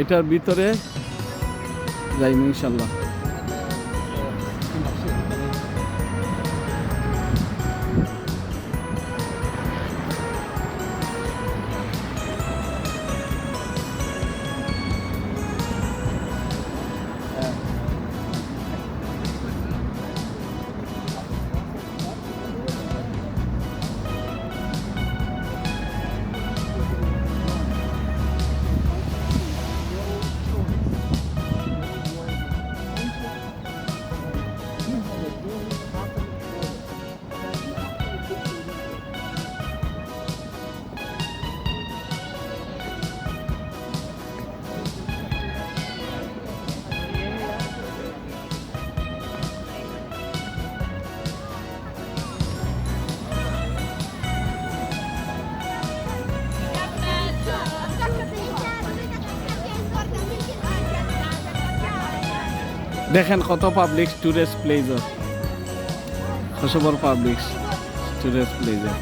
এটার ভিতরে যাইম ইনশাল্লাহ। দেখেন কত পাবলিক টুরিস্ট প্লেস খসবর পাবলিক টুরিস্ট প্লেজার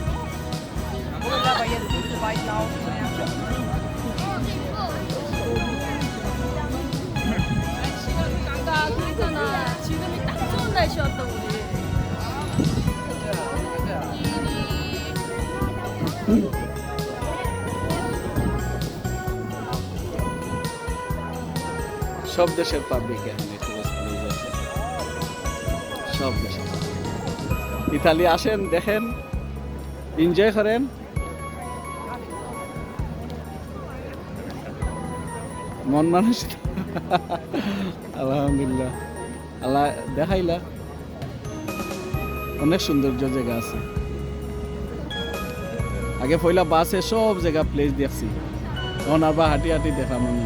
সব দেশের পাবলিক এখানে সব ইতালি আসেন, দেখেন এনজয় করেন। মন মানুষ আলহামদুলিল্লাহ। আল্লাহ দেখাইলা। অনেক সৌন্দর্য জায়গা আছে। আগে পয়লা বাসে সব জায়গা প্লেস দেখছি। এখন আবার হাঁটি হাঁটি দেখা মানে